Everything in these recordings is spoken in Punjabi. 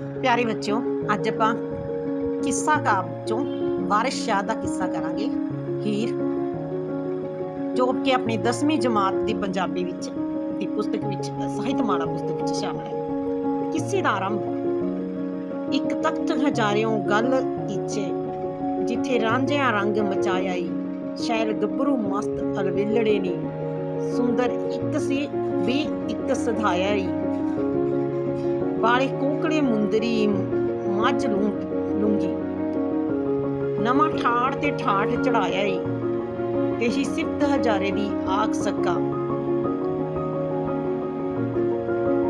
ਪਿਆਰੇ ਬੱਚਿਓ, ਅੱਜ ਆਪਾਂ ਕਿੱਸਾ ਕਾਵ ਚੋਂ ਵਾਰਿਸ ਸ਼ਾਹ ਦਾ ਕਿੱਸਾ ਕਰਾਂਗੇ। ਹੀਰ, ਜੋ ਕਿ ਆਪਣੀ 10ਵੀਂ ਜਮਾਤ ਦੀ ਪੰਜਾਬੀ ਵਿੱਚ ਦੀ ਪੁਸਤਕ ਵਿੱਚ ਸਾਹਿਤਮਾਲਾ ਪੁਸਤਕ ਵਿੱਚ ਸ਼ਾਮਲ ਹੈ। ਕਿੱਸੇ ਦਾ ਆਰੰਭ? ਇੱਕ ਤਖਤ ਹਜ਼ਾਰਿਓਂ ਗੱਲ ਕੀਚੇ, ਜਿੱਥੇ ਰਾਂਝਿਆਂ ਰੰਗ ਮਚਾਇਆ ਈ ਸ਼ਾਇਰ ਗੱਭਰੂ ਮਸਤ ਅਲਵਿਲੜੇ ਨੀ, ਸੁੰਦਰ ਇੱਕ ਸੀ ਵੀ ਇੱਕ ਸਧਾਇਆ ਈ ਵਾਲੇ ਕੋਕੜੇ ਮੁੰਦਰੀ ਮੱਝ ਲੂੰ ਲੂੰਗੀ। ਨਵਾਂ ਠਾੜ ਤੇ ਠਾਠ ਚੜਾਇਆ ਈ। ਤੇ ਹੀ ਸਿਫਤ ਹਜ਼ਾਰੇ ਦੀ ਆਖ ਸਕਾ।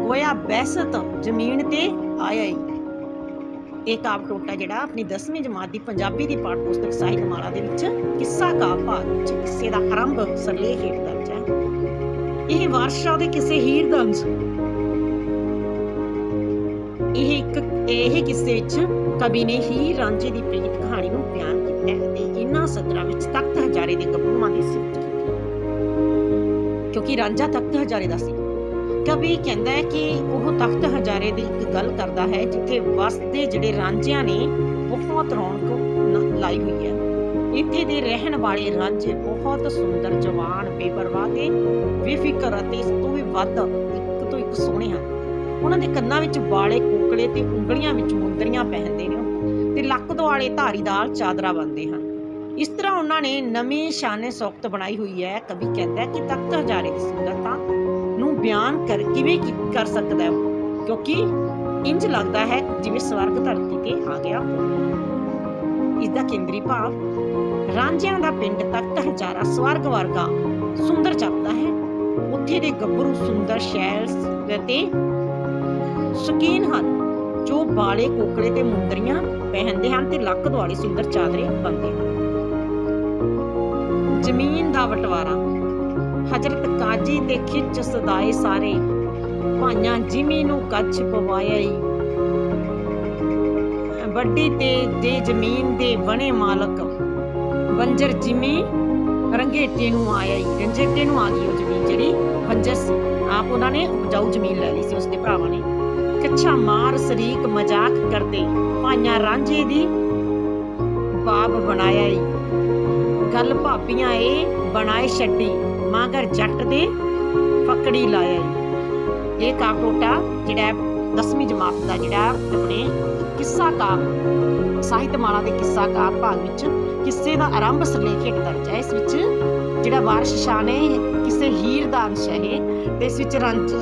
ਗੋਇਆ ਬੈਸਤ ਜ਼ਮੀਨ ਤੇ ਆਇਆ ਈ। ਇਹ ਕਾਵ ਟੋਟਾ ਜਿਹੜਾ ਆਪਣੀ 10ਵੀਂ ਜਮਾਤ ਦੀ ਪੰਜਾਬੀ ਦੀ ਪਾਠ ਪੁਸਤਕ ਸਾਹਿਤ ਸਾਹਿਤਮਾਲਾ ਦੇ ਵਿੱਚ ਕਿੱਸਾ ਕਾਵ ਭਾਗ ਵਿੱਚ ਕਿੱਸੇ ਦਾ ਆਰੰਭ ਸਰਲੇਖ ਹੇਠ ਦਰਜ ਹੈ। ਇਹ ਵਾਰਸ਼ਾ ਦੇ ਕਿਸੇ ਹੀਰ ਦਾ ਅੰਸ਼। ਇਹ ਇੱਕ, ਇਹ ਕਿੱਸੇ ਵਿੱਚ ਕਵੀ ਨੇ ਹੀਰ ਰਾਂਝੇ ਦੀ ਪ੍ਰੀਤ ਕਹਾਣੀ ਨੂੰ ਬਿਆਨ ਕੀਤਾ ਹੈ ਤੇ ਇਹਨਾਂ ਸਤਰਾਂ ਵਿੱਚ ਤਖਤ ਹਜ਼ਾਰੇ ਦੇ ਗੱਭਰੂਆਂ ਦੀ ਸਿਫਤ ਕੀਤੀ ਕਿਉਂਕਿ ਰਾਂਝਾ ਤਖਤ ਹਜ਼ਾਰੇ ਦਾ ਸੀ। ਕਵੀ ਕਹਿੰਦਾ ਹੈ ਕਿ ਉਹ ਤਖਤ ਹਜ਼ਾਰੇ ਦੀ ਇੱਕ ਗੱਲ ਕਰਦਾ ਹੈ ਜਿੱਥੇ ਵਸਦੇ ਜਿਹੜੇ ਰਾਂਝਿਆਂ ਨੇ ਬਹੁਤ ਰੌਣਕ ਲਾਈ ਹੋਈ ਹੈ। ਇੱਥੇ ਦੇ ਰਹਿਣ ਵਾਲੇ ਰਾਂਝੇ ਬਹੁਤ ਸੁੰਦਰ, ਜਵਾਨ, ਬੇਪਰਵਾਹ ਤੇ ਬੇਫਿਕਰ ਅਤੇ ਇਸ ਤੋਂ ਵੀ ਵੱਧ ਇੱਕ ਤੋਂ ਇੱਕ ਸੋਹਣੇ ਹਨ। ਉਹਨਾਂ ਦੇ ਕੰਨਾਂ ਵਿੱਚ ਵਾਲੇ ਕੋਕਲੇ ਤੇ ਉਂਗਲੀਆਂ ਵਿੱਚ ਮੁੰਦਰੀਆਂ ਪਹਿਨਦੇ ਨੇ ਤੇ ਲੱਕ ਦੁਆਲੇ ਧਾਰੀਦਾਰ ਚਾਦਰਾ ਬੰਨਦੇ ਹਨ। ਇਸ ਤਰ੍ਹਾਂ ਉਹਨਾਂ ਨੇ ਨਵੀਂ ਸ਼ਾਨੇ ਸੌਕਤ ਬਣਾਈ ਹੋਈ ਹੈ। ਕਵੀ ਕਹਿੰਦਾ ਕਿ ਤਖਤ ਹਜ਼ਾਰੇ ਦੀ ਸੁੰਦਰਤਾ ਨੂੰ ਬਿਆਨ ਕਰ ਕਿਵੇਂ ਕਰ ਸਕਦਾ ਹੈ ਕਿਉਂਕਿ ਇੰਜ ਲੱਗਦਾ ਹੈ ਜਿਵੇਂ ਸਵਰਗ ਧਰਤੀ ਤੇ ਆ ਗਿਆ ਇਸ ਦਾ ਕੇਂਦਰੀ ਭਾਵ ਰਾਂਝਿਆਂ ਦਾ ਪਿੰਡ ਤਖਤ ਹਜ਼ਾਰਾ ਸਵਰਗ ਵਰਗਾ ਸੁੰਦਰ ਜਾਪਦਾ ਹੈ। ਉੱਥੇ ਦੇ ਗੱਭਰੂ ਸੁੰਦਰ ਸ਼ੈਲ ਅਤੇ ਸ਼ਕੀਨ ਹਨ। ਜੋ ਬਾਲੇ ਕੋਕਲੇ ਤੇ ਮੁੰਦਰੀਆਂ ਪਹਿਨਦੇ ਹਨ ਤੇ ਲੱਕ ਦੁਆਲੇ ਸੁੰਦਰ ਚਾਦਰੇ ਬੰਨ੍ਹਦੇ ਹਨ। ਜ਼ਮੀਨ ਦਾ ਬਟਵਾਰਾ ਹਜ਼ਰਤ ਕਾਜੀ ਤੇ ਖਿੱਚ ਸਦਾਏ ਸਾਰੇ ਭਾਈਆਂ ਜਿਮੀ ਨੂੰ ਕੱਛ ਪਵਾਇਆ ਈ ਵੱਡੀ ਤੇ ਦੇ ਜ਼ਮੀਨ ਦੇ ਬਣੇ ਮਾਲਕ ਬੰਜਰ ਜਿਮੀ ਰੰਗੇਟੇ ਨੂੰ ਆਇਆ ਈ ਰੰਗੇਟੇ ਨੂੰ ਆ ਗਈ ਉਹ ਜ਼ਮੀਨ ਜਿਹੜੀ ਬੰਜਰ ਸੀ ਆਪ ਉਹਨਾਂ ਨੇ ਉਪਜਾਊ ਜ਼ਮੀਨ ਲੈ ਲਈ ਸੀ, ਉਸਦੇ ਭਰਾਵਾਂ ਨੇ। ਕੱਛਾ ਮਾਰ ਸਰੀਕ ਮਜ਼ਾਕ ਕਰਦੇ ਭਾਈਆਂ ਰਾਂਝੇ ਦੀ ਬਾਬ ਬਣਾਇਆ ਈ। ਗੱਲ ਭਾਪੀਆਂ ਏ ਬਣਾਏ ਛੱਡੀ, ਮਾਂਗਰ ਜੱਟ ਦੇ ਫਕੜੀ ਲਾਇਆ ਈ। ਇਹ ਕਾਵ ਟੋਟਾ ਜਿਹੜਾ 10ਵੀਂ ਜਮਾਤ ਦਾ ਜਿਹੜਾ ਆਪਣੇ ਕਿੱਸਾ ਕਾਵ, ਸਾਹਿਤਮਾਲਾ ਦੇ ਕਿੱਸਾ ਕਾਵ ਭਾਗ ਵਿੱਚ ਕਿੱਸੇ ਦਾ ਆਰੰਭ ਸਰਲੇਖ ਹੇਠ ਦਰਜ ਹੈ। ਇਸ ਵਿੱਚ ਜਿਹੜਾ ਵਾਰਿਸ ਸ਼ਾਹ ਨੇ ਕਿਸੇ ਹੀਰ ਦਾ ਅੰਸ਼ ਹੈ ਤੇ ਇਸ ਵਿੱਚ ਰਾਂਝ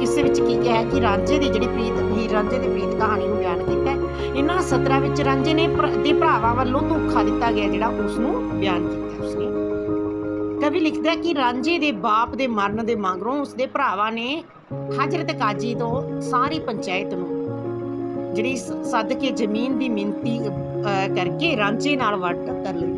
ਕਿਸੇ ਵਿੱਚ ਕੀ ਕਿਹਾ ਕਿ ਰਾਂਝੇ ਦੀ ਜਿਹੜੀ ਪ੍ਰੀਤ ਹੀਰ ਰਾਂਝੇ ਦੀ ਪ੍ਰੀਤ ਕਹਾਣੀ ਨੂੰ ਬਿਆਨ ਕੀਤਾ ਹੈ। ਇਹਨਾਂ ਸਤਰਾਂ ਵਿੱਚ ਰਾਂਝੇ ਨੇ ਦੇ ਭਰਾਵਾਂ ਵੱਲੋਂ ਧੋਖਾ ਦਿੱਤਾ ਗਿਆ ਜਿਹੜਾ ਉਸ ਨੂੰ ਬਿਆਨ ਕੀਤਾ ਉਸਨੇ। ਕਵੀ ਲਿਖਦਾ ਹੈ ਕਿ ਰਾਂਝੇ ਦੇ ਬਾਪ ਦੇ ਮਰਨ ਦੇ ਮਗਰੋਂ ਉਸਦੇ ਭਰਾਵਾਂ ਨੇ ਹਜ਼ਰਤ ਕਾਜੀ ਤੋਂ ਸਾਰੀ ਪੰਚਾਇਤ ਨੂੰ ਜਿਹੜੀ ਸ- ਕੇ ਜ਼ਮੀਨ ਦੀ ਮਿੰਤੀ ਅਹ, ਕਰਕੇ ਰਾਂਝੇ ਨਾਲ ਵਟ ਕਰ ਲਈ।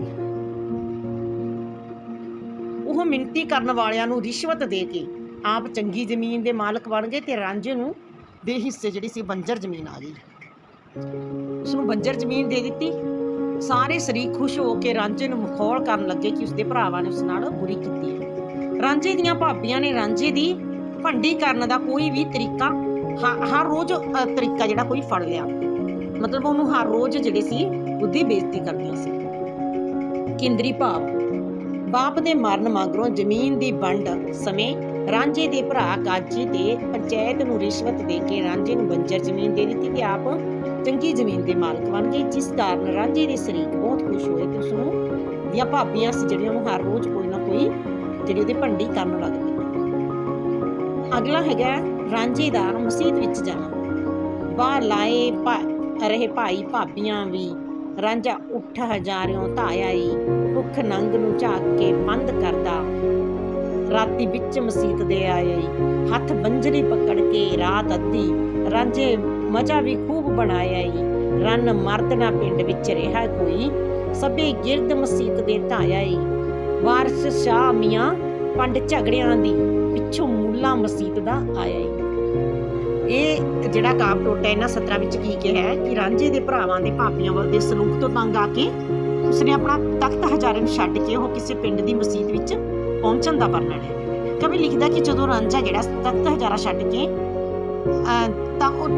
ਉਹ ਮਿੰਤੀ ਕਰਨ ਵਾਲਿਆਂ ਨੂੰ ਰਿਸ਼ਵਤ ਦੇ ਕੇ ਆਪ ਚੰਗੀ ਜ਼ਮੀਨ ਦੇ ਮਾਲਕ ਬਣ ਗਏ ਤੇ ਰਾਂਝੇ ਨੂੰ ਦੇ ਹਿੱਸੇ ਜਿਹੜੀ ਸੀ ਬੰਜਰ ਜ਼ਮੀਨ ਆ ਗਈ। ਉਸ ਨੂੰ ਬੰਜਰ ਜ਼ਮੀਨ ਦੇ ਦਿੱਤੀ। ਸਾਰੇ ਸ਼ਰੀਕ ਖੁਸ਼ ਹੋ ਕੇ ਰਾਂਝੇ ਨੂੰ ਮਖੌਲ ਕਰਨ ਲੱਗੇ ਕਿ ਉਸਦੇ ਭਰਾਵਾਂ ਨੇ ਉਸ ਨਾਲ ਬੁਰੀ ਕੀਤੀ ਹੈ। ਰਾਂਝੇ ਦੀਆਂ ਭਾਬੀਆਂ ਨੇ ਰਾਂਝੇ ਦੀ ਭੰਡੀ ਕਰਨ ਦਾ ਕੋਈ ਵੀ ਤਰੀਕਾ ਹਰ ਰੋਜ਼ ਤਰੀਕਾ ਜਿਹੜਾ ਕੋਈ ਫੜ ਲਿਆ। ਮਤਲਬ ਉਹਨੂੰ ਹਰ ਰੋਜ਼ ਜਿਹੜੇ ਸੀ ਉਹਦੀ ਬੇਇੱਜ਼ਤੀ ਕਰਦੀਆਂ ਸੀ। ਕੇਂਦਰੀ ਭਾਵ ਬਾਪ ਦੇ ਮਰਨ ਮਗਰੋਂ ਜ਼ਮੀਨ ਦੀ ਵੰਡ ਸਮੇਂ ਰਾਂਝੇ ਦੇ ਭਰਾ ਕਾਜੀ ਤੇ ਪੰਚਾਇਤ ਨੂੰ ਰਿਸ਼ਵਤ ਦੇ ਕੇ ਰਾਂਝੇ ਨੂੰ ਬੰਜਰ ਜ਼ਮੀਨ ਦੇ ਦਿੱਤੀ ਤੇ ਆਪ ਚੰਗੀ ਜ਼ਮੀਨ ਦੇ ਮਾਲਕ ਬਣ ਗਏ ਜਿਸ ਕਾਰਨ ਰਾਂਝੇ ਦੇ ਸ਼ਰੀਕ ਬਹੁਤ ਖੁਸ਼ ਹੋਏ ਤੇ ਉਸ ਨੂੰ ਦੀਆਂ ਭਾਬੀਆਂ ਸੀ ਜਿਹੜੀਆਂ ਉਹਨੂੰ ਹਰ ਰੋਜ਼ ਕੋਈ ਨਾ ਕੋਈ ਜਿਹੜੀ ਉਹਦੀ ਭੰਡੀ ਕਰਨ ਲੱਗ ਪਈ ਅਗਲਾ ਹੈਗਾ ਰਾਂਝੇ ਦਾ ਮਸਜਿਦ ਵਿੱਚ ਜਾਣਾ। ਬਾਹਰ ਲਾਏ ਭਾ- ਰਹੇ ਭਾਈ ਭਾਬੀਆਂ ਵੀ ਰਾਂਝਾ ਉੱਠ ਹਜ਼ਾਰਿਓਂ ਧਾਇਆ ਈ। ਭੁੱਖ ਨੰਗ ਨੂੰ ਝਾਕ ਕੇ ਬੰਦ ਕਰਦਾ। ਰਾਤੀ ਵਿੱਚ ਮਸਜਿਦ ਦੇ ਆਏ ਹੱਥ ਬੰਜਰੀ ਪਕੜ ਕੇ ਰਾਤ ਅੱਧੀ ਰਾਂਝੇ ਮਜਾ ਵੀ ਖੂਬ ਬਣਾਇਆ ਈ ਰਨ ਮਰਦ ਪਿੰਡ ਵਿੱਚ ਰਿਹਾ ਕੋਈ, ਸਭੇ ਗਿਰਦ ਮਸਜਿਦ ਦੇ ਧਾਇਆ ਈ ਵਾਰਿਸ ਸ਼ਾਹ ਮੀਆਂ ਪੰਡ ਝਗੜਿਆਂ ਦੀ ਪਿੱਛੋਂ ਮੂਲਾ ਮਸਜਿਦ ਦਾ ਆਇਆ ਈ ਇਹ ਜਿਹੜਾ ਕਾਵ ਟੋਟਾ ਇਹਨਾਂ ਸਤਰਾਂ ਵਿੱਚ ਕੀ ਕਿਹਾ ਹੈ ਕਿ ਰਾਂਝੇ ਦੇ ਭਰਾਵਾਂ ਦੇ ਭਾਪੀਆਂ ਵੱਲ ਦੇ ਸਲੂਕ ਤੋਂ ਤੰਗ ਆ ਕੇ ਉਸਨੇ ਆਪਣਾ ਤਖਤ ਹਜ਼ਾਰੇ ਨੂੰ ਛੱਡ ਕੇ ਉਹ ਕਿਸੇ ਪਿੰਡ ਦੀ ਮਸਜਿਦ ਵਿੱਚ ਪਹੁੰਚਣ ਦਾ ਵਰਣਨ ਹੈ ਕਵੀ ਲਿਖਦਾ ਕਿ ਜਦੋਂ ਰਾਂਝਾ ਜਿਹੜਾ ਤਖਤ ਹਜ਼ਾਰਾ ਛੱਡ ਕੇ ਤਾਂ ਉਹ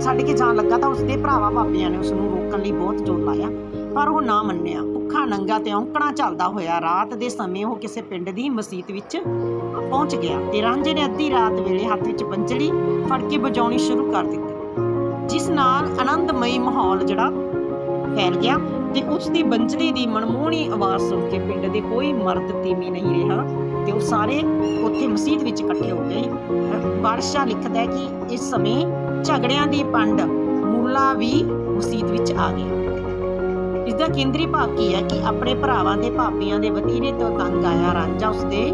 ਛੱਡ ਕੇ ਜਾਣ ਲੱਗਾ ਤਾਂ ਉਸਦੇ ਭਰਾਵਾਂ ਭਾਬੀਆਂ ਨੇ ਉਸ ਨੂੰ ਰੋਕਣ ਲਈ ਬਹੁਤ ਜ਼ੋਰ ਲਾਇਆ, ਪਰ ਉਹ ਨਾ ਮੰਨਿਆ। ਭੁੱਖਾ ਨੰਗਾ ਤੇ ਔਂਕਣਾ ਚੱਲਦਾ ਹੋਇਆ ਰਾਤ ਦੇ ਸਮੇਂ ਉਹ ਕਿਸੇ ਪਿੰਡ ਦੀ ਮਸਜਿਦ ਵਿੱਚ ਪਹੁੰਚ ਗਿਆ ਤੇ ਰਾਂਝੇ ਨੇ ਅੱਧੀ ਰਾਤ ਵੇਲੇ ਹੱਥ ਵਿੱਚ ਬੰਜੜੀ ਫੜ ਕੇ ਵਜਾਉਣੀ ਸ਼ੁਰੂ ਕਰ ਦਿੱਤੀ। ਜਿਸ ਨਾਲ ਆਨੰਦਮਈ ਮਾਹੌਲ ਜਿਹੜਾ ਫੈਲ ਗਿਆ। ਤੇ ਉਸ ਦੀ ਬੰਜਰੀ ਦੀ ਮਨਮੋਹਣੀ ਆਵਾਜ਼ ਸੁਣ ਕੇ ਪਿੰਡ ਦੇ ਕੋਈ ਮਰਦ ਤੀਮੀ ਨਹੀਂ ਰਿਹਾ ਤੇ ਉਹ ਸਾਰੇ ਉੱਥੇ ਮਸਜਿਦ ਵਿੱਚ ਇਕੱਠੇ ਹੋ ਗਏ। ਬਾਦਸ਼ਾਹ ਲਿਖਦਾ ਹੈ ਕਿ ਇਸ ਸਮੇਂ ਝਗੜਿਆਂ ਦੀ ਪੰਡ ਮੁੱਲਾ ਵੀ ਮਸਜਿਦ ਵਿੱਚ ਆ ਗਿਆ ਇਸ ਦਾ ਕੇਂਦਰੀ ਭਾਵ ਕੀ ਹੈ ਕਿ ਆਪਣੇ ਭਰਾਵਾਂ ਦੇ ਭਾਪੀਆਂ ਦੇ ਵਤੀਰੇ ਤੋਂ ਤੰਗ ਆਇਆ ਰਾਂਝਾ ਉਸਦੇ,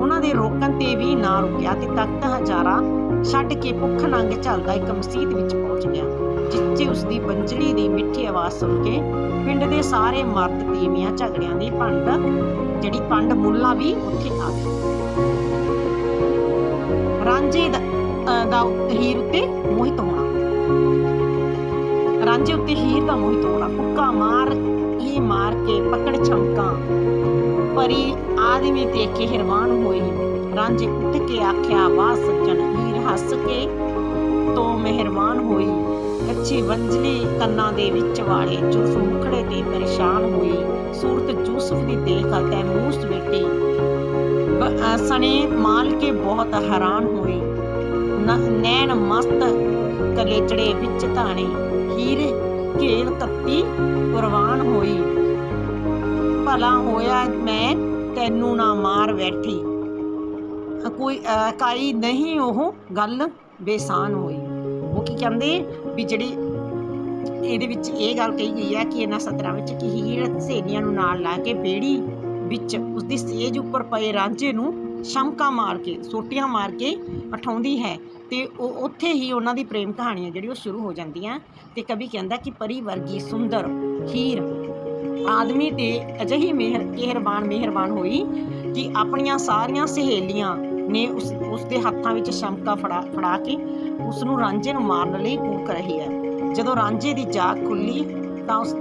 ਉਹਨਾਂ ਦੇ ਰੋਕਣ ਤੇ ਵੀ ਨਾ ਰੁਕਿਆ ਤੇ ਤਖਤ ਹਜ਼ਾਰਾ ਛੱਡ ਕੇ ਭੁੱਖ ਨੰਗ ਚੱਲਦਾ ਇੱਕ ਮਸਜਿਦ ਵਿੱਚ ਪਹੁੰਚ ਗਿਆ। ਜਿੱਥੇ ਉਸ ਦੀ ਬੰਜੜੀ ਦੀ ਮਿੱਠੀ ਆਵਾਜ਼ ਸੁਣ ਕੇ ਪਿੰਡ ਦੇ ਸਾਰੇ ਮਰਦ ਤੀਵੀਆਂ ਝਗੜਿਆਂ ਦੀ ਭੰਡ, ਜਿਹੜੀ ਪੰਡ ਮੁੱਲਾ ਵੀ ਉੱਥੇ ਆ ਗਿਆ ਰਾਂਝੇ ਦਾ ਹੀਰ ਉੱਤੇ ਮੋਹਿਤ ਹੋਣਾ। ਰਾਂਝੇ ਉੱਤੇ ਹੀਰ ਦਾ ਮੋਹਿਤ ਹੋਣਾ। ਕੁੱਕਾ ਮਾਰ ਹੀ ਮਾਰ ਕੇ ਪਕੜ ਛਮਕਾਂ। ਪਰੀ ਆਦਮੀ ਦੇਖ ਕੇ ਹੈਰਾਨ ਹੋਈ ਰਾਂਝੇ ਉੱਠ ਕੇ ਆਖਿਆ, ਵਾਹ ਸੱਜਣ, ਹੀਰ ਹੱਸ ਕੇ ਤੋਂ ਮਿਹਰਬਾਨ ਹੋਈ। ਕੱਚੀ ਵੰਜਲੀ ਕੰਨਾਂ ਦੇ ਵਿੱਚ ਵਾਲੇ ਜੁਲਫ ਮੁਖੜੇ ਤੇ ਪਰੇਸ਼ਾਨ ਹੋਈ, ਸੂਰਤ ਯੂਸਫ ਦੀ ਦੇਖ ਤੈ ਮੂਸ ਬੇਟੀ ਸਣੇ ਮਾਲ ਕੇ ਬਹੁਤ ਹੈਰਾਨ ਹੋਈ। ਨੈਣ ਮਸਤ ਕਲੇਚੜੇ ਵਿੱਚ ਧਾਣੇ, ਹੀਰ ਘੇਲ ਕੱਤੀ ਕੁਰਬਾਨ ਹੋਈ। ਭਲਾ ਹੋਇਆ ਮੈਂ ਤੈਨੂੰ ਨਾ ਮਾਰ ਬੈਠੀ। ਕੋਈ ਕਾਈ ਨਹੀਂ ਉਹ ਗੱਲ ਬੇਸਾਨ ਹੋਈ। ਉਹ ਕੀ ਕਹਿੰਦੇ? ਵੀ ਜਿਹੜੀ ਇਹਦੇ ਵਿੱਚ ਇਹ ਗੱਲ ਕਹੀ ਗਈ ਹੈ ਕਿ ਇਹਨਾਂ ਸਤਰਾਂ ਵਿੱਚ ਕਿ ਹੀਰ ਸਹੇਲੀਆਂ ਨੂੰ ਨਾਲ ਲਾ ਕੇ ਬੇੜੀ ਵਿੱਚ ਉਸਦੀ ਸੇਜ ਉੱਪਰ ਪਏ ਰਾਂਝੇ ਨੂੰ ਸ਼ਮਕਾ ਮਾਰ ਕੇ, ਸੋਟੀਆਂ ਮਾਰ ਕੇ ਉਠਾਉਂਦੀ ਹੈ ਤੇ ਉਹ ਉੱਥੇ ਹੀ ਉਹਨਾਂ ਦੀ ਪ੍ਰੇਮ ਕਹਾਣੀ ਹੈ ਜਿਹੜੀ ਉਹ ਸ਼ੁਰੂ ਹੋ ਜਾਂਦੀਆਂ ਤੇ ਕਵੀ ਕਹਿੰਦਾ ਕਿ ਪਰੀ ਵਰਗੀ ਸੁੰਦਰ, ਹੀਰ ਆਦਮੀ ਤੇ ਅਜਿਹੀ ਮਿਹਰ ਮਿਹਰਬਾਨ ਮਿਹਰਬਾਨ ਹੋਈ ਕਿ ਆਪਣੀਆਂ ਸਾਰੀਆਂ ਸਹੇਲੀਆਂ ਨੇ ਉਸ ਉਸ ਦੇ ਹੱਥਾਂ ਵਿੱਚ ਸ਼ਮਕਾ ਫੜਾ ਫੜਾ ਕੇ ਉਸ ਨੂੰ ਰਾਂਝੇ ਨੂੰ ਮਾਰਨ ਲਈ ਕੂਕ ਰਹੀ ਹੈ। ਜਦੋਂ ਰਾਂਝੇ ਦੀ ਜਾਗ ਖੁੱਲੀ ਤਾਂ ਉਸ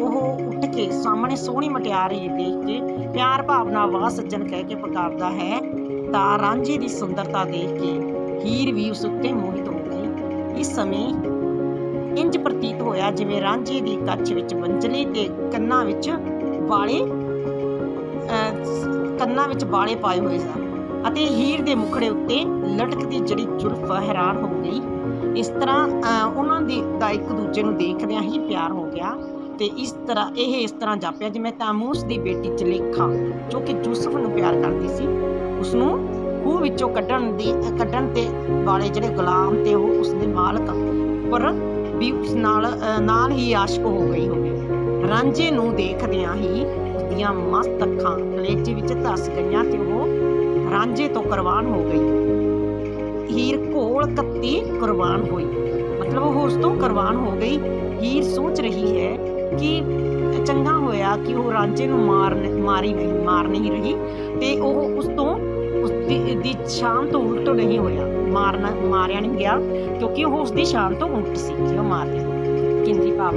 ਉਹ ਉੱਠ ਕੇ ਸਾਹਮਣੇ ਸੋਹਣੀ ਮਟਿਆਰ ਦੇਖ ਕੇ ਪਿਆਰ ਭਾਵਨਾ ਵਾਹ ਸੱਜਣ ਕਹਿ ਕੇ ਪੁਕਾਰਦਾ ਹੈ ਤਾਂ ਰਾਂਝੇ ਦੀ ਸੁੰਦਰਤਾ ਦੇਖ ਕੇ ਹੀਰ ਵੀ ਉਸ ਉੱਤੇ ਮੋਹਿਤ ਹੋ ਗਈ। ਇਸ ਸਮੇਂ ਇੰਜ ਪ੍ਰਤੀਤ ਹੋਇਆ ਜਿਵੇਂ ਰਾਂਝੇ ਦੀ ਕੱਛ ਵਿੱਚ ਬੰਜਲੀ ਤੇ ਕੰਨਾਂ ਵਿੱਚ ਵਾਲੇ ਅਹ, ਕੰਨਾਂ ਵਿੱਚ ਵਾਲੇ ਪਾਏ ਹੋਏ ਸਨ। ਅਤੇ ਹੀਰ ਦੇ ਮੁਖੜੇ ਉੱਤੇ ਲਟਕਦੀ ਜਿਹੜੀ ਜ਼ੁਲਫ ਹੈਰਾਨ ਹੋ ਗਈ। ਇਸ ਤਰ੍ਹਾਂ ਉਹਨਾਂ ਦੀ ਦਾ ਇੱਕ ਦੂਜੇ ਨੂੰ ਦੇਖਦਿਆਂ ਹੀ ਪਿਆਰ ਹੋ ਗਿਆ ਤੇ ਇਸ ਤਰ੍ਹਾਂ, ਇਹ ਇਸ ਤਰ੍ਹਾਂ ਜਾਪਿਆ ਜਿਵੇਂ ਤਾਮੂਸ ਦੀ ਬੇਟੀ ਜਲੇਖਾ, ਜੋ ਕਿ ਯੂਸਫ ਨੂੰ ਪਿਆਰ ਕਰਦੀ ਸੀ। ਉਸ ਨੂੰ ਖੂਹ ਵਿੱਚੋਂ ਕੱਢਣ ਦੀ, ਕੱਢਣ ਤੇ ਵਾਲੇ ਜਿਹੜੇ ਗੁਲਾਮ ਤੇ ਉਹ ਉਸ ਦੇ ਮਾਲਕ, ਪਰ ਵੀ ਉਸ ਨਾਲ ਨਾਲ ਹੀ ਆਸ਼ਕ ਹੋ ਗਈ ਹੋਵੇ। ਰਾਂਝੇ ਨੂੰ ਦੇਖਦਿਆਂ ਹੀ ਉਸਦੀਆਂ ਮਸਤ ਅੱਖਾਂ, ਕਲੇਜੇ ਵਿੱਚ ਧਸ ਗਈਆਂ ਤੇ ਉਹ ਰਾਂਝੇ ਤੋਂ ਕੁਰਬਾਨ ਹੋ ਗਈ। ਹੀਰ ਕੋਲ ਕੱਤੀ ਕੁਰਬਾਨ ਹੋਈ। ਮਤਲਬ ਉਹ ਉਸ ਤੋਂ ਕੁਰਬਾਨ ਹੋ ਗਈ। ਹੀਰ ਸੋਚ ਰਹੀ ਹੈ ਕਿ ਚੰਗਾ ਹੋਇਆ ਕਿ ਉਹ ਰਾਂਝੇ ਨੂੰ ਮਾਰ ਮਾਰੀ ਨਹੀਂ ਮਾਰ ਨਹੀਂ ਰਹੀ ਤੇ ਉਹ ਉਸ ਤੋਂ ਉਸ ਦੀ, ਦੀ ਤੋਂ ਉਲਟ ਨਹੀਂ ਹੋਇਆ। ਮਾਰਨਾ ਮਾਰਿਆ ਨਹੀਂ ਗਿਆ ਕਿਉਂਕਿ ਉਹ ਉਸ ਦੀ ਸ਼ਾਨ ਤੋਂ ਉਲਟ ਸੀ ਜੇ ਉਹ ਮਾਰਿਆ ਕਿੰਦੀ ਭਾਵ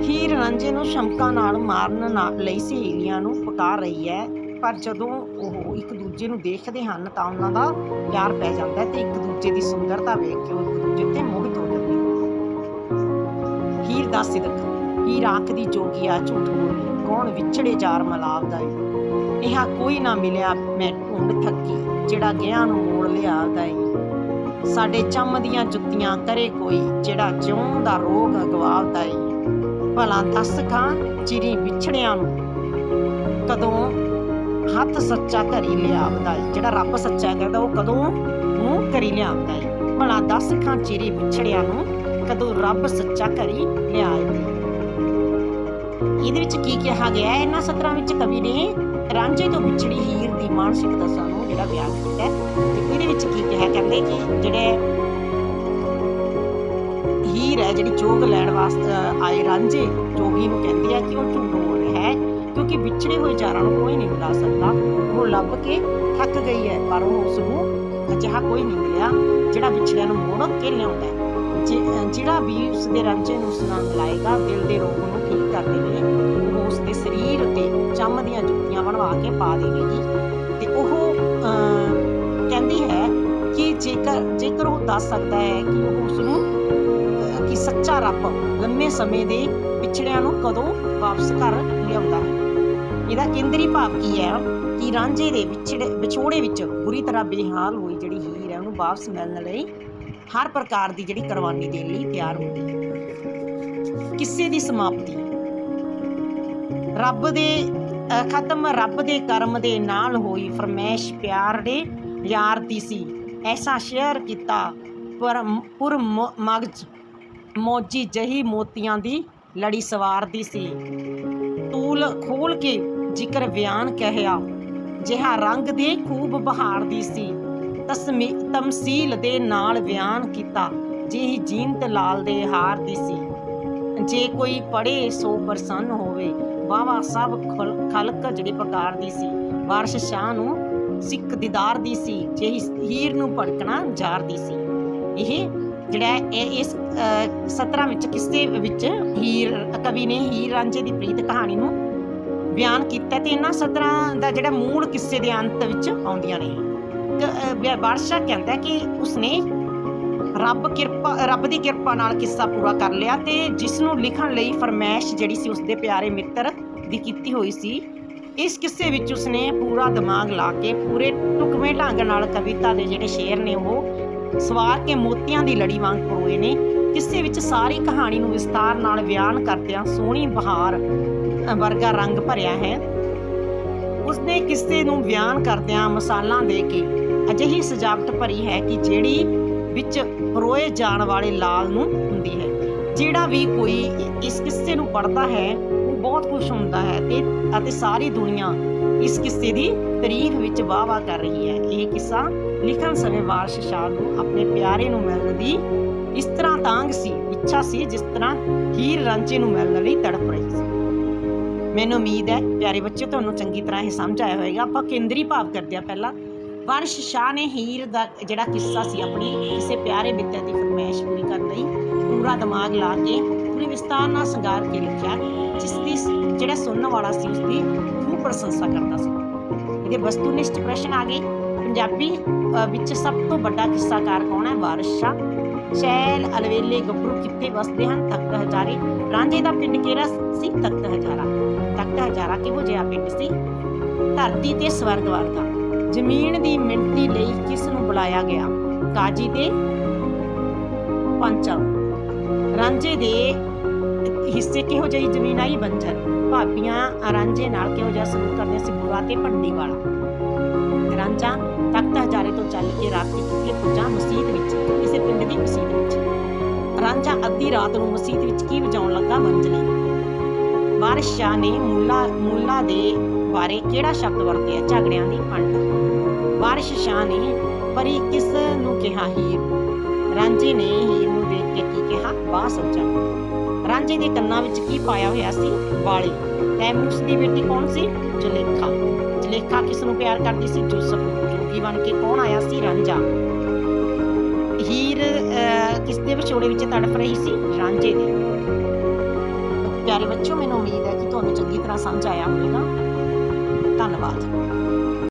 ਹੀਰ ਰਾਂਝੇ ਨੂੰ ਸ਼ਮਕਾਂ ਨਾਲ ਮਾਰਨ ਨਾ- ਲਈ ਸਹੇਲੀਆਂ ਨੂੰ ਪਕਾ ਰਹੀ ਹੈ। ਪਰ ਜਦੋਂ ਉਹ ਇੱਕ ਦੂਜੇ ਨੂੰ ਦੇਖਦੇ ਹਨ ਤਾਂ ਉਹਨਾਂ ਦਾ ਪਿਆਰ ਪੈ ਜਾਂਦਾ ਹੈ ਤੇ ਇੱਕ ਦੂਜੇ ਦੀ ਸੁੰਦਰਤਾ ਵੇਖ ਕੇ ਉਹ ਇੱਕ ਦੂਜੇ ਤੇ ਮੋਹਿਤ ਹੋ ਜਾਂਦੇ ਹਨ। ਹੀਰ ਦਾ ਸਿਦਕ, ਹੀਰ ਆਖ ਦੀ ਜੋਗੀਆ ਝੂਠ ਬੋਲੀ, ਕੌਣ ਵਿਛੜੇ ਜਾਰ ਮਲਾਵਦਾ ਏ? ਇਹ ਕੋਈ ਨਾ ਮਿਲਿਆ ਮੈਂ ਢੂੰਡ ਥੱਕੀ, ਜਿਹੜਾ ਗਿਆ ਨੂੰ ਮੋੜ ਲਿਆਵਦਾ ਏ। ਸਾਡੇ ਚੰਮ ਦੀਆਂ ਜੁੱਤੀਆਂ ਕਰੇ ਕੋਈ, ਜਿਹੜਾ ਜਿਉਂ ਦਾ ਰੋਗ ਗਵਾਵਦਾ ਏ। ਭਲਾ ਦੱਸ ਖਾਂ ਚਿਰੀ ਵਿਛੜਿਆਂ ਨੂੰ ਕਦੋਂ ਹੱਥ ਸੱਚਾ ਘਰੀ ਲਿਆਵਦਾ ਏ ਜਿਹੜਾ ਰੱਬ ਸੱਚਾ ਕਹਿੰਦਾ, ਉਹ ਕਦੋਂ ਨੂੰ ਘਰੀ ਲਿਆਵਦਾ ਏ ਭਲਾ ਦੱਸ ਖਾਂ ਚਿਰੀ ਵਿਛੜਿਆਂ ਨੂੰ ਕਦੋਂ ਰੱਬ ਸੱਚਾ ਘਰੀ ਲਿਆਏ ਇਹਦੇ ਵਿੱਚ ਕੀ ਕਿਹਾ ਗਿਆ ਹੈ? ਇਹਨਾਂ ਸਤਰਾਂ ਵਿੱਚ ਕਵੀ ਨੇ ਰਾਂਝੇ ਤੋਂ ਵਿਛੜੀ ਹੀਰ ਦੀ ਮਾਨਸਿਕਤਾ ਸਾਨੂੰ ਜਿਹੜਾ ਬਿਆਨ ਕੀਤਾ ਹੈ, ਤੇ ਇਹਦੇ ਵਿੱਚ ਕੀ ਕਿਹਾ ਕਹਿੰਦੇ ਕਿ ਜਿਹੜੇ ਹੀਰ ਹੈ, ਜਿਹੜੀ ਜੋਗ ਲੈਣ ਵਾਸਤੇ ਆਏ ਰਾਂਝੇ ਜੋਗੀ ਨੂੰ ਕਹਿੰਦੀ ਆ ਕਿ ਉਹ ਝੂਠ ਬੋਲ ਕਿਉਂਕਿ ਵਿਛੜੇ ਹੋਏ ਜਾਰਾਂ ਨੂੰ ਕੋਈ ਨਹੀਂ ਮਿਲਾ ਸਕਦਾ। ਉਹ ਲੱਭ ਕੇ ਥੱਕ ਗਈ ਹੈ ਪਰ ਉਹ ਉਸ ਨੂੰ ਅਜਿਹਾ ਕੋਈ ਨਹੀਂ ਮਿਲਿਆ ਜਿਹੜਾ ਵਿਛੜਿਆਂ ਨੂੰ ਮੋੜ ਕੇ ਲਿਆਉਂਦਾ ਹੈ। ਜਿਹੜਾ ਵੀ ਉਸ ਦੇ ਰਾਂਝੇ ਨੂੰ ਉਸ ਨਾਲ ਮਿਲਾਏਗਾ ਦਿਲ ਦੇ ਰੋਗ ਨੂੰ ਠੀਕ ਕਰ ਦੇਵੇ ਉਹ ਉਸ ਦੇ ਸਰੀਰ ਉੱਤੇ ਚੰਮ ਦੀਆਂ ਜੁੱਤੀਆਂ ਬਣਵਾ ਕੇ ਪਾ ਦੇਵੇਗੀ। ਤੇ ਉਹ ਅਹ, ਕਹਿੰਦੀ ਹੈ ਕਿ ਜੇਕਰ ਜੇਕਰ ਉਹ ਦੱਸ ਸਕਦਾ ਹੈ ਕਿ ਉਹ ਉਸ ਨੂੰ ਕਿ ਸੱਚਾ ਰੱਬ ਲੰਮੇ ਸਮੇਂ ਦੇ ਵਿਛੜਿਆਂ ਨੂੰ ਕਦੋਂ ਵਾਪਸ ਘਰ ਲਿਆਉਂਦਾ ਹੈ। ਇਹਦਾ ਕੇਂਦਰੀ ਭਾਵ ਕੀ ਹੈ? ਕਿ ਰਾਂਝੇ ਦੇ ਵਿਛੜੇ, ਵਿਛੋੜੇ ਵਿੱਚ ਬੁਰੀ ਤਰ੍ਹਾਂ ਬੇਹਾਲ ਹੋਈ ਜਿਹੜੀ ਹੀਰ ਹੈ, ਉਹਨੂੰ ਵਾਪਸ ਮਿਲਣ ਲਈ ਹਰ ਪ੍ਰਕਾਰ ਦੀ ਜਿਹੜੀ ਕੁਰਬਾਨੀ ਦੇਣ ਲਈ ਤਿਆਰ ਹੁੰਦੀ ਹੈ। ਕਿਸੇ ਦੀ ਸਮਾਪਤੀ। ਰੱਬ ਦੇ ਖਤਮ ਰੱਬ ਦੇ ਕਰਮ ਦੇ ਨਾਲ ਹੋਈ ਫਰਮੈਸ਼ ਪਿਆਰ ਦੇ ਯਾਰ ਦੀ ਸੀ। ਐਸਾ ਸ਼ੇਅਰ ਕੀਤਾ ਪਰ ਪੁਰ ਮਗਜ, ਮੋਜੀ ਜਹੀ ਮੋਤੀਆਂ ਦੀ ਲੜੀ ਸਵਾਰਦੀ ਸੀ। ਤੂਲ ਖੋਲ ਕੇ ਜ਼ਿਕਰ ਬਿਆਨ ਕਹਿਆ ਜਿਹਾ ਰੰਗ ਦੇ ਖੂਬ ਬਹਾਰ ਦੀ ਸੀ। ਤਸਮੀ ਤਮਸੀਲ ਦੇ ਨਾਲ ਬਿਆਨ ਕੀਤਾ ਜਿਹੀ ਜੀਨਤ ਲਾਲ ਦੇ ਹਾਰ ਦੀ ਸੀ। ਜੇ ਕੋਈ ਪੜੇ ਸੋ ਪ੍ਰਸੰਨ ਹੋਵੇ। ਵਾਵਾ ਸਭ ਖਲਕ ਜਿਹੜੀ ਪ੍ਰਕਾਰ ਦੀ ਸੀ। ਵਾਰਸ਼ ਸ਼ਾਹ ਨੂੰ ਸਿੱਖ ਦੀਦਾਰ ਦੀ ਸੀ ਜਿਹੀ ਹੀਰ ਨੂੰ ਭੜਕਣਾ ਜ਼ਾਰ ਦੀ ਸੀ। ਇਹ ਜਿਹੜਾ ਇਸ ਅਹ, ਸਤਰਾਂ ਵਿੱਚ ਕਿੱਸੇ ਵਿੱਚ ਹੀਰ ਕਵੀ ਨੇ ਹੀਰ ਰਾਂਝੇ ਦੀ ਪ੍ਰੀਤ ਕਹਾਣੀ ਨੂੰ ਬਿਆਨ ਕੀਤਾ ਤੇ ਇਹਨਾਂ ਸਤਰਾਂ ਦਾ ਜਿਹੜਾ ਮੂਲ ਕਿੱਸੇ ਦੇ ਅੰਤ ਵਿੱਚ ਆਉਂਦੀਆਂ ਨੇ। ਬਾਦਸ਼ਾਹ ਕਹਿੰਦਾ ਕਿ ਉਸਨੇ ਰੱਬ ਕਿਰਪਾ, ਰੱਬ ਦੀ ਕਿਰਪਾ ਨਾਲ ਕਿੱਸਾ ਪੂਰਾ ਕਰ ਲਿਆ ਤੇ ਜਿਸ ਨੂੰ ਲਿਖਣ ਲਈ ਫਰਮੈਸ਼ ਜਿਹੜੀ ਸੀ ਉਸਦੇ ਪਿਆਰੇ ਮਿੱਤਰ ਦੀ ਕੀਤੀ ਹੋਈ ਸੀ, ਇਸ ਕਿੱਸੇ ਵਿੱਚ ਉਸਨੇ ਪੂਰਾ ਦਿਮਾਗ ਲਾ ਕੇ ਪੂਰੇ ਟੁਕਵੇਂ ਢੰਗ ਨਾਲ ਕਵਿਤਾ ਦੇ ਜਿਹੜੇ ਸ਼ੇਰ ਨੇ ਉਹ ਸਵਾਰ ਕੇ ਮੋਤੀਆਂ ਦੀ ਲੜੀ ਵਾਂਗ ਪਰੋਏ ਨੇ। ਕਿੱਸੇ ਵਿੱਚ ਸਾਰੀ ਕਹਾਣੀ ਨੂੰ ਵਿਸਤਾਰ ਨਾਲ ਬਿਆਨ ਕਰਦਿਆਂ ਸੋਹਣੀ ਬਹਾਰ ਵਰਗਾ ਰੰਗ ਭਰਿਆ ਹੈ। ਉਸਨੇ ਕਿੱਸੇ ਨੂੰ ਬਿਆਨ ਕਰਦਿਆਂ ਮਸਾਲਾਂ ਦੇ ਕੇ ਅਜਿਹੀ ਸਜਾਵਟ ਭਰੀ ਹੈ ਕਿ ਜਿਹੜੀ ਵਿੱਚ ਪਰੋਏ ਜਾਣ ਵਾਲੇ ਲਾਲ ਨੂੰ ਹੁੰਦੀ ਹੈ। ਜਿਹੜਾ ਵੀ ਕੋਈ ਇਸ ਕਿੱਸੇ ਨੂੰ ਪੜ੍ਹਦਾ ਹੈ, ਉਹ ਬਹੁਤ ਖੁਸ਼ ਹੁੰਦਾ ਹੈ ਤੇ ਅਤੇ ਸਾਰੀ ਦੁਨੀਆ ਇਸ ਕਿੱਸੇ ਦੀ ਤਾਰੀਫ ਵਿੱਚ ਵਾਹ-ਵਾਹ ਕਰ ਰਹੀ ਹੈ। ਇਹ ਕਿੱਸਾ ਲਿਖਣ ਸਮੇਂ ਵਾਰਸ਼ ਸ਼ਾਹ ਨੂੰ ਆਪਣੇ ਪਿਆਰੇ ਨੂੰ ਮਿਲਣ ਦੀ ਇਸ ਤਰ੍ਹਾਂ ਤਾਂਗ ਸੀ, ਇੱਛਾ ਸੀ ਜਿਸ ਤਰ੍ਹਾਂ ਹੀਰ ਰਾਂਝੇ ਨੂੰ ਮਿਲਣ ਲਈ ਤੜਪ ਰਹੀ ਸੀ। ਮੈਨੂੰ ਉਮੀਦ ਹੈ ਪਿਆਰੇ ਬੱਚੇ ਤੁਹਾਨੂੰ ਚੰਗੀ ਤਰ੍ਹਾਂ ਇਹ ਸਮਝ ਆਇਆ ਹੋਵੇਗਾ। ਆਪਾਂ ਕੇਂਦਰੀ ਭਾਵ ਕਰਦੇ ਹਾਂ ਪਹਿਲਾਂ। ਵਾਰਿਸ਼ ਸ਼ਾਹ ਨੇ ਹੀਰ ਦਾ ਜਿਹੜਾ ਕਿੱਸਾ ਸੀ ਆਪਣੀ ਕਿਸੇ ਪਿਆਰੇ ਮਿੱਤਰ ਦੀ ਫਰਮਾਇਸ਼ ਪੂਰੀ ਕਰਨ ਲਈ ਪੂਰਾ ਦਿਮਾਗ ਲਾ ਕੇ ਪੂਰੀ ਵਿਸਤਾਰ ਨਾਲ ਸ਼ਿੰਗਾਰ ਕੇ ਲਿਖਿਆ, ਜਿਸ ਦੀ ਜਿਹੜਾ ਸੁਣਨ ਵਾਲਾ ਸੀ ਉਸ ਦੀ ਖੂਬ ਪ੍ਰਸ਼ੰਸਾ ਕਰਦਾ ਸੀ। ਇਹਦੇ ਵਸਤੂਨਿਸ਼ਟ ਪ੍ਰਸ਼ਨ ਆ ਗਏ। ਪੰਜਾਬੀ ਵਿੱਚ ਸਭ ਤੋਂ ਵੱਡਾ ਕਿੱਸਾਕਾਰ ਕੌਣ ਹੈ? ਵਾਰਿਸ਼ ਸ਼ਾਹ। ਸ਼ੈਲ, ਅਲਵੇਲੇ, ਗੱਭਰੂ ਕਿੱਥੇ ਵਸਦੇ ਹਨ? ਤਖਤ ਹਜ਼ਾਰੇ। ਰਾਂਝੇ ਦਾ ਪਿੰਡ ਕਿਹੜਾ ਸੀ? ਤਖਤ ਹਜ਼ਾਰਾ। ਤਖਤ ਹਜ਼ਾਰਾ ਕਿਹੋ ਜਿਹਾ ਪਿੰਡ ਸੀ। ਧਰਤੀ ਤੇ ਸਵਰਗ ਵਰਗਾ। ਜ਼ਮੀਨ ਦੀ ਮਿਣਤੀ ਲਈ ਕਿਸ ਨੂੰ ਬੁਲਾਇਆ ਗਿਆ? ਕਾਜੀ ਤੇ ਪੰਚਮ ਰਾਂਝੇ ਦੇ ਹਿੱਸੇ ਕਿਹੋ ਜਿਹੀ ਜ਼ਮੀਨ ਆਈ? ਬੰਜਰ। ਭਾਬੀਆਂ ਰਾਂਝੇ ਨਾਲ ਕਿਹੋ ਜਿਹਾ ਸਲੂਕ ਕਰਦੀਆਂ ਸੀ? ਬੁਰਾ ਤੇ ਭੰਡੀ ਵਾਲਾ। ਰਾਂਝਾ ਤਖਤ ਹਜ਼ਾਰੇ ਤੋਂ ਚੱਲ ਕੇ ਰਾਤੀ ਕਿੱਥੇ ਪੁੱਜਾ ਮਸਜਿਦ ਵਿੱਚ, ਕਿਸੇ ਪਿੰਡ ਦੀ ਮਸਜਿਦ ਵਿੱਚ। ਰਾਂਝਾ ਅੱਧੀ ਰਾਤ ਨੂੰ ਮਸਜਿਦ ਵਿੱਚ ਕੀ ਵਜਾਉਣ ਲੱਗਾ ਮੰਜਲੀ? ਵਾਰਿਸ ਨੇ ਮੁੱਲਾ ਮੁੱਲਾ ਦੇ ਬਾਰੇ ਕਿਹੜਾ ਸ਼ਬਦ ਵਰਤਿਆ ਝਗੜਿਆਂ ਦੀ ਪੰਡ ਵਾਰਿਸ ਸ਼ਾਹ ਨੇ ਪਰੀ ਕਿਸ ਨੂੰ ਕਿਹਾ ਹੀਰ? ਰਾਂਝੇ ਨੇ ਹੀਰ ਨੂੰ ਦੇਖ ਕੇ ਕੀ ਕਿਹਾ? ਬਾਹ ਸੱਜਾ। ਰਾਂਝੇ ਦੇ ਕੰਨਾਂ ਵਿੱਚ ਕੀ ਪਾਇਆ ਹੋਇਆ ਸੀ? ਵਾਲੀ। ਤੈਮੂਸ ਦੀ ਬੇਟੀ ਕੌਣ ਸੀ? ਜਲੇਖਾ। ਜਲੇਖਾ ਕਿਸ ਨੂੰ ਪਿਆਰ ਕਰਦੀ ਸੀ? ਜੋਸਫ। ਜੋਗੀ ਬਣ ਕੇ ਕੌਣ ਆਇਆ ਸੀ? ਰਾਂਝਾ। ਹੀਰ ਅਹ, ਕਿਸ ਦੇ ਵਿਛੋੜੇ ਵਿੱਚ ਤੜਫ ਰਹੀ ਸੀ? ਰਾਂਝੇ ਦੇ। ਪਿਆਰੇ ਬੱਚਿਓ ਮੈਨੂੰ ਉਮੀਦ ਹੈ ਕਿ ਤੁਹਾਨੂੰ ਚੰਗੀ ਤਰ੍ਹਾਂ ਸਮਝ ਆਇਆ ਹੋਵੇਗਾ ਧੰਨਵਾਦ